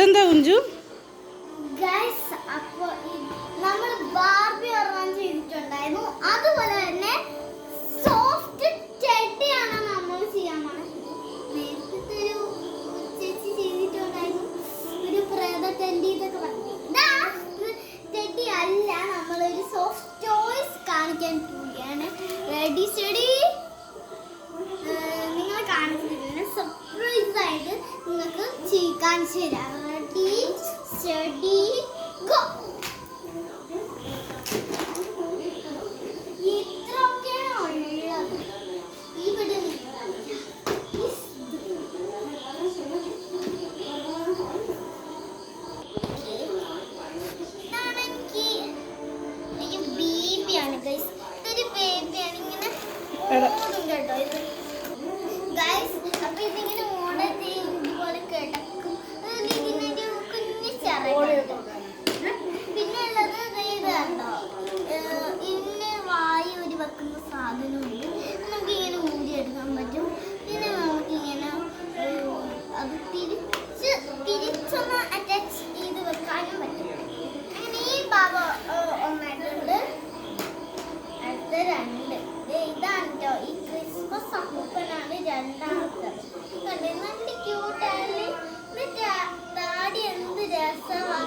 ഇതെന്താ കുഞ്ചു? നമ്മൾ തിരിച്ചൊന്ന് അറ്റാച്ച് ചെയ്ത് വെക്കാനും പറ്റും. അങ്ങനെ ഈ ഭാഗം ക്രിസ്മസ് അപ്പൂപ്പനാണ് രണ്ടാമത്തെ. കണ്ടേ? നല്ല ക്യൂട്ടാണ് താടി എന്ത് രസമാ.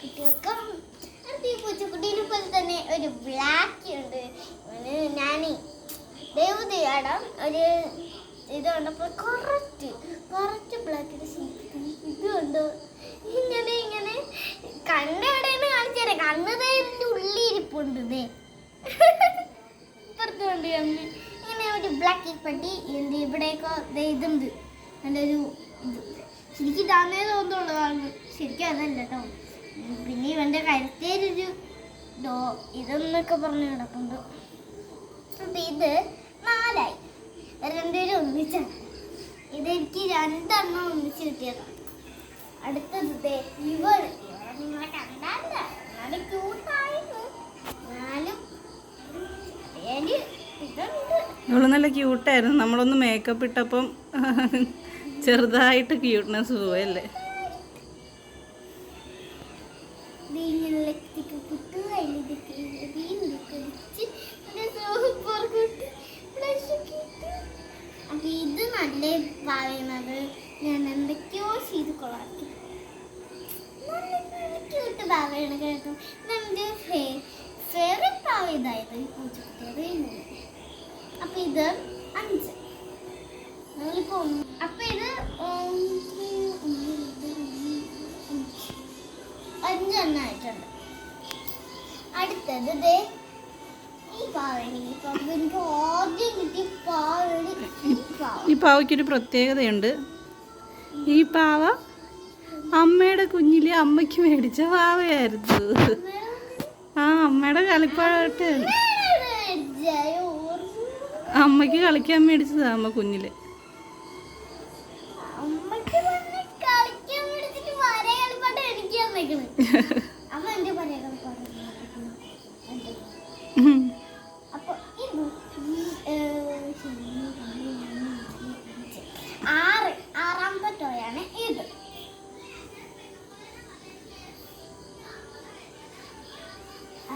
അടുത്ത ഈ പൂച്ചക്കുട്ടീനെ പോലെ തന്നെ ഒരു ബ്ലാക്ക് ഉണ്ട്. ഞാൻ ഞാനേ ദേവതയാണ് ഒരു ഇത് കണ്ടപ്പോൾ കുറച്ച് കുറച്ച് ബ്ലാക്കിന്റെ ഇത് കണ്ടോ? ഇങ്ങനെ ഇങ്ങനെ. കണ്ണ് എവിടെയെന്ന് കാണിച്ചു തരാം. കണ്ണ് ദേ ഇതിന്റെ ഉള്ളിൽ ഇരിപ്പുണ്ട് കണ്ണ്? ഇങ്ങനെ ഒരു ബ്ലാക്ക് പട്ടി എന്ത് ഇവിടെയൊക്കെ ഇതുണ്ട്. നല്ലൊരു ഇത്. ശരിക്കും ഇതാന്നേ തോന്നുള്ളതാണ് ശരിക്കും അതല്ല കേട്ടോ. പിന്നെ ഇവന്റെ കരുത്തേരൊരു ഡോ ഇതെന്നൊക്കെ പറഞ്ഞ് കിടക്കുന്നു അപ്പൊ ഇത് നാലായി. രണ്ടുപേരും ഒന്നിച്ചാണ്. ഇതെനിക്ക് രണ്ടെണ്ണം ഒന്നിച്ച് കിട്ടിയതാണ് അടുത്തത് ഇവർ ഇവളെ. നല്ല ക്യൂട്ടായിരുന്നു നമ്മളൊന്ന് മേക്കപ്പ് ഇട്ടപ്പം ചെറുതായിട്ട് ക്യൂട്ട്നെസ് പോയല്ലേ വീട്ടിലേക്ക് കുത്തുക. അപ്പൊ ഇത് നല്ല പറയുന്നത് ഞാൻ എന്തൊക്കെയോ ചെയ്ത് ഭാവയാണ് കേട്ടോ. നമ്മുടെ ഇത് അഞ്ച്. അപ്പൊ ഇത് അഞ്ചെണ്ണം ആയിട്ടുണ്ട് അടുത്തത് ദേ ഈ പാവണി എനിക്ക് ആദ്യം കിട്ടിയ പാവണി ഈ പാവ. ഈ പാവയ്ക്കൊരു പ്രത്യേകതയുണ്ട്. ഈ പാവ അമ്മയുടെ കുഞ്ഞിലെ അമ്മയ്ക്ക് മേടിച്ച പാവയായിരുന്നു. ആ അമ്മയുടെ കളിപ്പാട്ട് അമ്മയ്ക്ക് കളിക്കാൻ മേടിച്ചതാ അമ്മ കുഞ്ഞിൽ.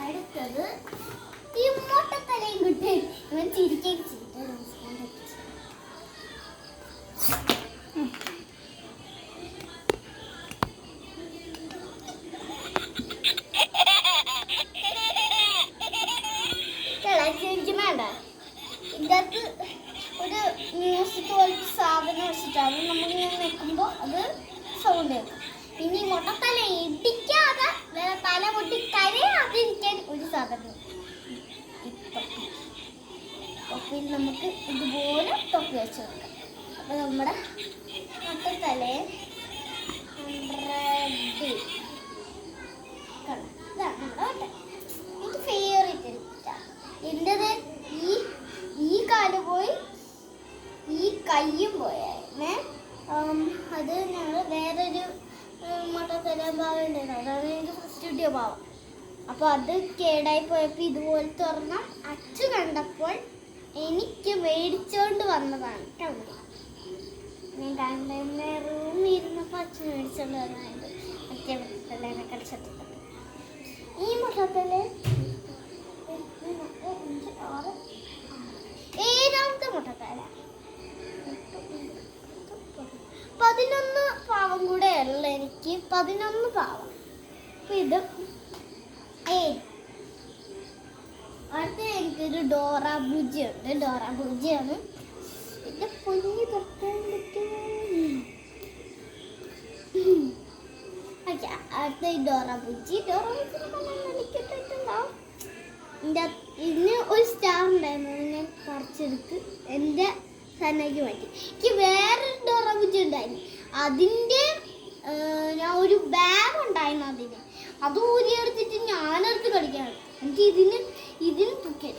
അടുത്തത് ഇമ്മോട്ടത്തലയും മുട്ടത്തലയും കുട്ടി. ഇവൻ ചിരിക്കേക്ക് ചിരിക്കാൻ ഇതിന്റെ അകത്ത് ഒരു മ്യൂസിക് പോലത്തെ സാധനം വെച്ചിട്ടാണ് നമ്മളിങ്ങനെ നിൽക്കുമ്പോൾ അത് സൗണ്ട് കേൾക്കും. പിന്നെ ഈ മുട്ടത്തല ഇടിക്കാതെ തല പൊട്ടി കരയാതിരിക്കാൻ ഒരു സാധനം. തൊപ്പിൽ നമുക്ക് ഇതുപോലെ തൊപ്പി വെച്ച് വെക്കാം അപ്പോൾ നമ്മുടെ മുട്ടത്തലയെ റെഡി കണ്ടോ? ഇതാണ് നമ്മുടെ വട്ടം. എനിക്ക് ഫേവറേറ്റ് എന്റെത് കയ്യും പോയായിരുന്നേ. അത് ഞങ്ങൾ വേറൊരു മട്ടത്തരാൻ ഭാവം ഉണ്ടായിരുന്നു. അതാണ് എനിക്ക് ഫസ്റ്റ് കിട്ടിയ ഭാവം അപ്പോൾ അത് കേടായി പോയപ്പോൾ ഇതുപോലത്തെ ഒരെണ്ണം അച്ചു കണ്ടപ്പോൾ എനിക്ക് മേടിച്ചോണ്ട് വന്നതാണ് കണ്ടത് ഞാൻ കണ്ടെന്നെ റൂമിൽ ഇരുന്നപ്പോൾ അച്ഛൻ മേടിച്ചോണ്ട് വന്നതായത് മുട്ടത്തലേനെ കടിച്ചെടുത്തത് ഈ മുട്ടത്തൽ എനിക്ക് പതിനൊന്ന് പാവം. അപ്പൊ ഇത് അടുത്ത എനിക്കൊരു ഡോറ ബുജി ഉണ്ട്. ഡോറ ബുജിയാണ് എന്റെ പൊന്നി തുറക്കാൻ പറ്റുമോ? അടുത്ത ഡോറ ബുജി ഡോറ ബുജി കിട്ടിട്ടുണ്ടാവും എന്റെ ഇതിന് ഒരു സ്റ്റാർ ഉണ്ടായിരുന്നു. ഞാൻ പറിച്ചെടുത്ത് എന്റെ സന്നയ്ക്ക് മാറ്റി. എനിക്ക് വേറൊരു ഡോറ ബുജി ഉണ്ടായിരുന്നു. അതിന് ബാഗ് ഉണ്ടായിരുന്നു അതിന്. അത് ഊരിയെടുത്തിട്ട് ഞാനെടുത്ത് കളിക്കാണ് എനിക്ക് ഇതിന് ഇതിന് തൂക്കി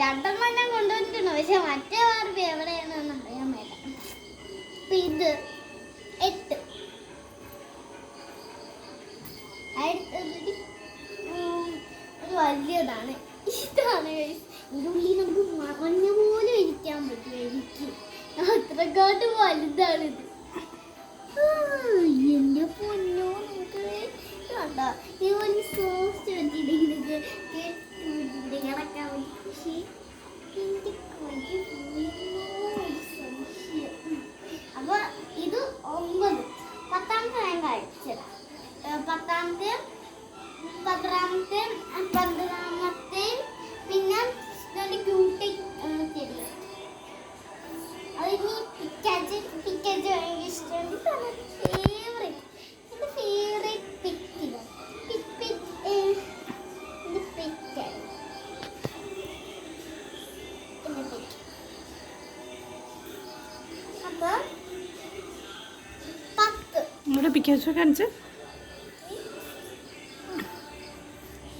രണ്ടെണ്ണം ഞാൻ കൊണ്ടുവന്നിട്ടുണ്ട്. പക്ഷെ മറ്റേ വാർപ്പ് എവിടെയാണെന്ന് അറിയാൻ മേല. അപ്പൊ ഇത് എട്ട്. വലിയതാണ്. ഇതാണ്. ഇതിന്റെ ഉള്ളിൽ നമുക്ക് മറഞ്ഞ പോലും ഇരിക്കാൻ പറ്റും. എനിക്ക്. അത്രക്കാട്ട് വലുതാണിത് എന്റെ പൊന്നോ നമുക്ക് ഇവൻ ഈ ഒരു സോഫ്റ്റ് വെച്ചിട്ട് കിടക്കാൻ വേണ്ടി പക്ഷേ നല്ല കാണിച്ച്.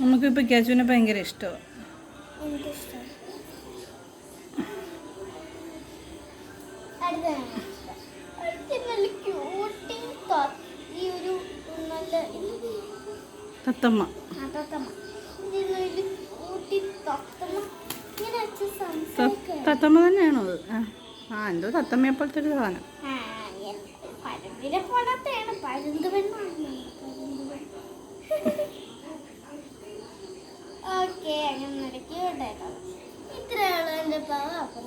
തത്തമ്മ ഇങ്ങനെ ഭയങ്കര ഇഷ്ടമാണ് തത്തമ്മ. തന്നെയാണോ അത്? ആ എന്തോ തത്തമ്മയെ പോലത്തെ ഒരു സാധനം. പോലത്തെയാണ് പരുന്ത് പെണ്ണാണ്. ഓക്കെ അങ്ങനെ അപ്പം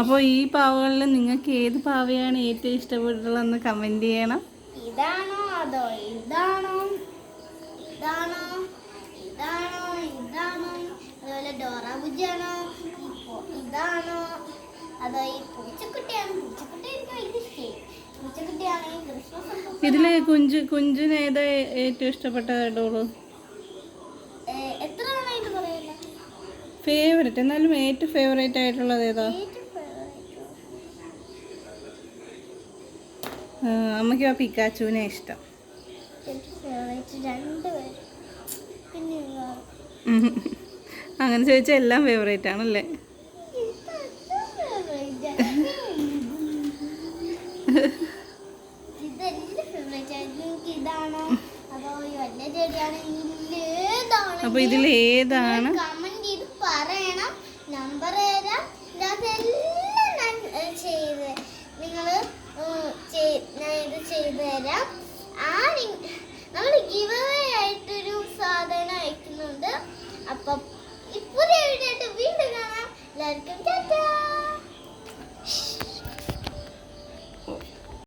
അപ്പോൾ ഈ പാവകളിൽ നിങ്ങൾക്ക് ഏത് പാവയാണ് ഏറ്റവും ഇഷ്ടപ്പെട്ടുള്ളതെന്ന് കമന്റ് ചെയ്യണം. ഇതാണോ അതോ ഇതാണോ? ഇതാണോ? ഇതാണോ? ഇതാണോ? അതുപോലെ ഡോറ ബുജിയാണോ ഇപ്പോ ഇതാണോ? അതോ ഈ പൂച്ചക്കുട്ടിയാണ്? പൂച്ചക്കുട്ടി എനിക്ക് ഭയങ്കര ഇഷ്ടമായി പൂച്ചക്കുട്ടിയാണെങ്കിൽ കുഞ്ച് കുഞ്ചിന് ഏതാ ഏറ്റവും ഇഷ്ടപ്പെട്ട ഡോൾ? ഫേവറേറ്റ് എന്നാലും ഏറ്റവും ഫേവറേറ്റ് ആയിട്ടുള്ളത് ഏതാ? അമ്മയ്ക്ക് ആ പിക്കാച്ചുവിനെ ഇഷ്ടം. അങ്ങനെ ചോദിച്ചാൽ എല്ലാം ഫേവറേറ്റ് ആണല്ലേ? അപ്പോൾ ഇതിൽ ഏതാണ്